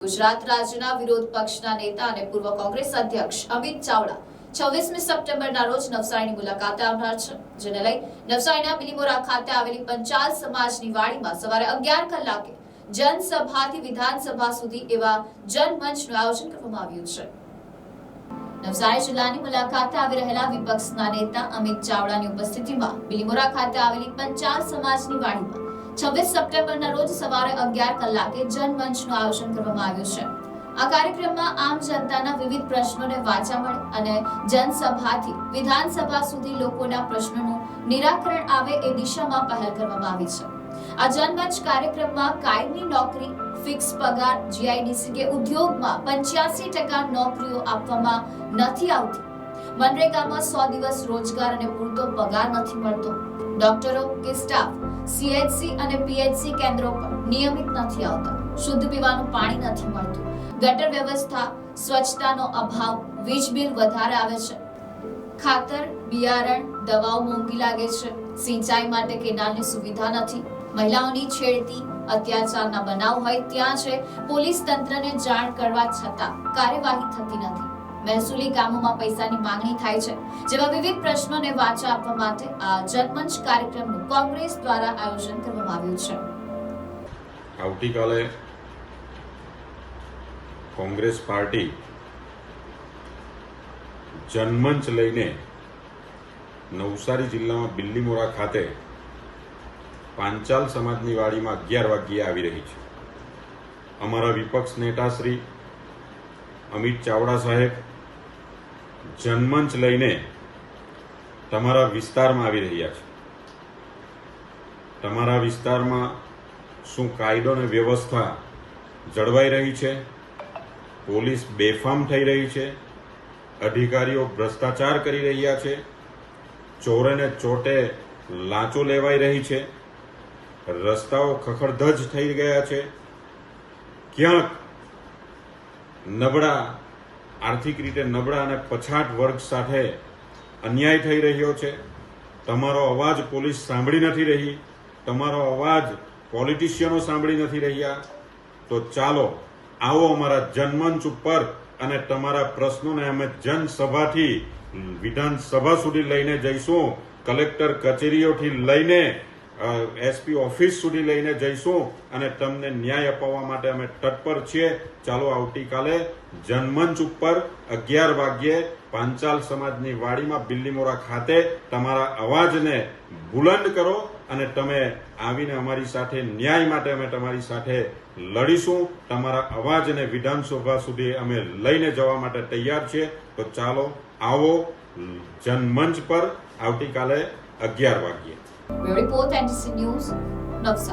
ગુજરાત રાજ્યના વિરોધ પક્ષના નેતા અને પૂર્વ કોંગ્રેસ અધ્યક્ષ અમિત ચાવડા છવ્વીસમી સપ્ટેમ્બરના રોજ નવસારીની મુલાકાતે આવનાર છે, જેને લઈ નવસારીના બિલીમોરા ખાતે આવેલી પંચાલ સમાજની વાડીમાં સવારે અગિયાર કલાકે જનસભાથી વિધાનસભા સુધી એવા જનમંચનું આયોજન કરવામાં આવ્યું છે. નવસારી જિલ્લાની મુલાકાતે આવી રહેલા વિપક્ષના નેતા અમિત ચાવડાની ઉપસ્થિતિમાં બિલીમોરા ખાતે આવેલી પંચાલ સમાજની વાડીમાં છવ્વીસ સપ્ટેમ્બરના રોજ સવારે અગિયાર કલાકે જનમંચનું આયોજન કરવામાં આવ્યું છે. આ કાર્યક્રમમાં આમ જનતાના વિવિધ પ્રશ્નોને વાચા અને જનસભાથી વિધાનસભા સુધી લોકોના પ્રશ્નોનું નિરાકરણ આવે એ દિશામાં પહેલ કરવામાં આવી છે. આ જનમંચ કાર્યક્રમમાં કાયમી નોકરી, ફિક્સ પગાર, જીઆઈડીસી કે ઉદ્યોગમાં પંચ્યાસી ટકા નોકરીઓ આપવામાં નથી આવતી. મનરેગામાં સો દિવસ રોજગાર અને પૂરતો પગાર નથી મળતો. ડોક્ટરો કે સ્ટાફ સીએચસી અને પીએચસી કેન્દ્રો પર નિયમિત નથી આવતા. શુદ્ધ પીવાનું પાણી નથી મળતું. ગટર વ્યવસ્થા, સ્વચ્છતાનો અભાવ, વીજ બિલ વધારે આવે છે. ખાતર, બિયારણ, દવાઓ મોંઘી લાગે છે. સિંચાઈ માટે કેનાલની સુવિધા નથી. મહિલાઓની છેડતી, અત્યાચારના બનાવ હોય ત્યાં છે. પોલીસ તંત્રને જાણ કરવા છતાં કાર્યવાહી થતી નથી. મહેસૂલી કામોમાં પૈસાની માંગણી થાય છે, જેવા વિવિધ પ્રશ્નોને વાચા આપવા માટે આ જનમંચ કાર્યક્રમનું કોંગ્રેસ દ્વારા આયોજન કરવામાં આવ્યું છે. આવતીકાલે કોંગ્રેસ પાર્ટી જનમંચ લઈને નવસારી જિલ્લામાં બિલ્લીમોરા ખાતે પાંચાલ સમાજની વાડીમાં અગિયાર વાગ્યે આવી રહી છે. અમારા વિપક્ષ નેતા શ્રી અમિત ચાવડા સાહેબ, જનમંચ લઈને તમારા વિસ્તારમાં આવી રહ્યા છે. તમારા વિસ્તારમાં શું કાયદો અને વ્યવસ્થા જળવાઈ રહી છે? પોલીસ બેફામ થઈ રહી છે? અધિકારીઓ ભ્રષ્ટાચાર કરી રહ્યા છે? ચોરેને ચોટે લાંચો લેવાઈ રહી છે? રસ્તાઓ ખખડધજ થઈ ગયા છે? ક્યાંક નબળા, આર્થિક રીતે નબળા અને પછાત વર્ગ સાથે અન્યાય થઈ રહ્યો છે. તમારો અવાજ પોલીસ સાંભળી નથી રહી. તમારો અવાજ પોલિટિશિયનો સાંભળી નથી રહ્યા. તો ચાલો, આવો અમારા જનમંચ ઉપર અને તમારા પ્રશ્નોને અમે જનસભાથી વિધાનસભા સુધી લઈને જઈશું. કલેક્ટર કચેરીઓથી લઈને એસપી ઓફિસ સુધી લઈને જઈશું અને તમને ન્યાય અપાવવા માટે અમે તત્પર છીએ. ચાલો આવતીકાલે જનમંચ ઉપર અગિયાર વાગ્યે પાંચાલ સમાજની વાડીમાં બિલ્લીમોરા ખાતે તમારા અવાજને બુલંદ કરો અને તમે આવીને અમારી સાથે ન્યાય માટે અમે તમારી સાથે લડીશું. તમારા અવાજને વિધાનસભા સુધી અમે લઈને જવા માટે તૈયાર છીએ. તો ચાલો આવો જનમંચ પર આવતીકાલે અગિયાર વાગ્યે. We report reporting NTC News, Navsar.